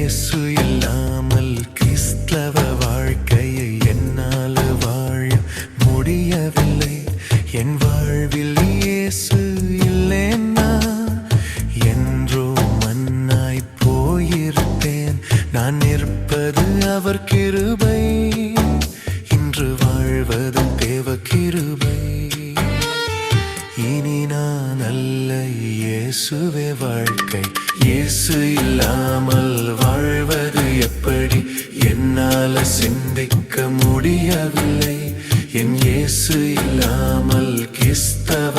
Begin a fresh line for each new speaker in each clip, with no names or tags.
இயேசு இல்லாமல் கிறிஸ்தவ வாழ்க்கையை என்னால் வாழ முடியவில்லை. என் வாழ்வில் இயேசு இல்லைன்னா என்றோ மன்னாய் போயிருப்பேன் நான் நிற்பது அவர் கிருபை. இன்று வாழ்வது தேவ கிருபை. இனி நான் அல்ல இயேசுவே வாழ்க்கை. இயேசு இல்லாமல் வா எப்படி என்னால சிந்திக்க முடியவில்லை? என் இயேசு இல்லாமல் கிறிஸ்தவ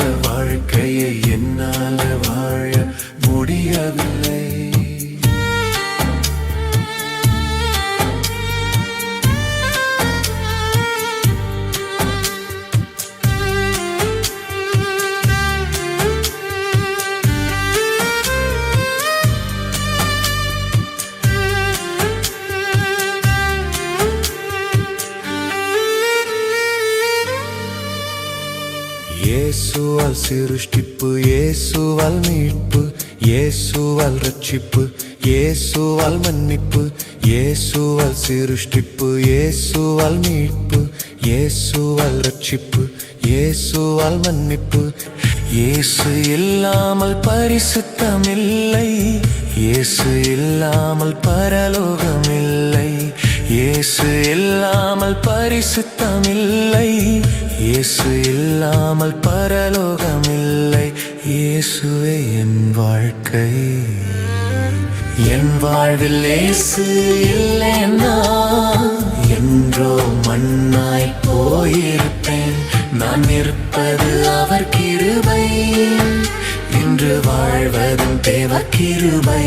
இயேசுவால் சிருஷ்டிப்பு இயேசுவால் மீட்பு இயேசுவால் ரட்சிப்பு இயேசுவால் மன்னிப்பு இயேசுவால் சிருஷ்டிப்பு இயேசுவால் மீட்பு இயேசுவால் ரட்சிப்பு இயேசுவால் மன்னிப்பு. இயேசு இல்லாமல் பரிசுத்தம் இல்லை இயேசு இல்லாமல் பரலோகம் இல்லை இயேசு இல்லாமல் பரிசுத்தம் இல்லை இயேசு இல்லாமல் பரலோகம் இல்லை இயேசுவே என் வாழ்க்கை. என் வாழ்வில் இயேசு இல்லைன்னா என்றோ மண்ணாய் போயிருப்பேன். நான் இருப்பது அவர் கிருபை. இன்று வாழ்வதும் தேவ கிருபை.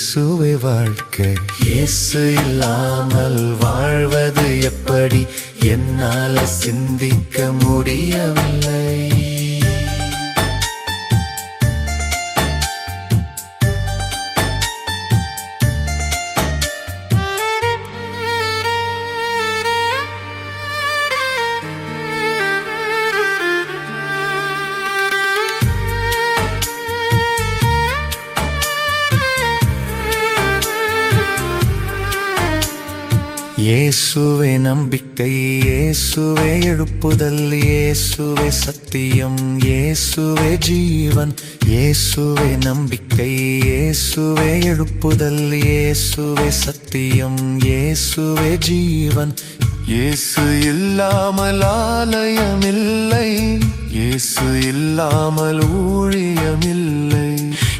இயேசுவே வாழ்க்கை. இயேசு இல்லாமல் வாழ்வது எப்படி? என்னால சிந்திக்க முடியவில்லை. இயேசுவே நம்பிக்கை இயேசுவே எழுப்புதல் இயேசுவே சத்தியம் இயேசுவே ஜீவன் இயேசுவே நம்பிக்கை இயேசுவே எழுப்புதல் இயேசுவே சத்தியம் இயேசுவே ஜீவன். இயேசு இல்லாமல் ஆலயமில்லை. இயேசு இல்லாமல் ஊழியமில்லை.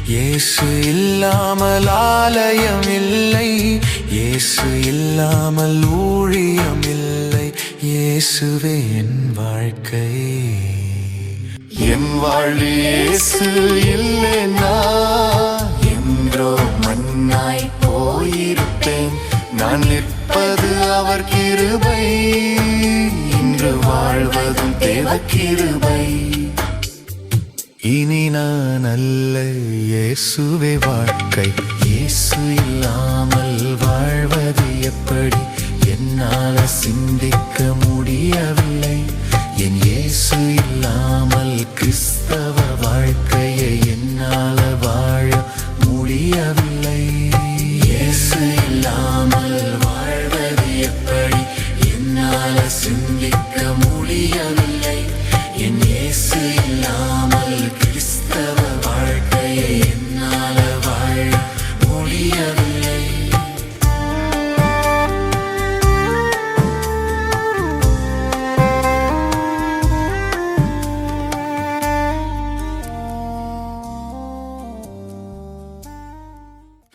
இயேசு இல்லாமல் ஆலயமில்லை. இல்லாமல் ஊழியமில்லை. இயேசுவே என் வாழ்க்கை. என் வாழ்வு இயேசு இல்லைனா என்றோ மண்ணாய் போயிருப்பேன். நான் நிற்பது அவர் கிருபை. இன்று வாழ்வதும் தேவ கிருபை. நான் அல்ல இயேசுவே வாழ்க்கை. இயேசு இல்லாமல் வாழ்வது எப்படி? என்னால சிந்திக்க முடியவில்லை. என் இயேசு இல்லாமல் கிறிஸ்தவ வாழ்க்கையை என்னால வாழ முடியவில்லை. இயேசு இல்லாமல் வாழ்வது எப்படி? என்னால சிந்திக்க முடியவில்லை.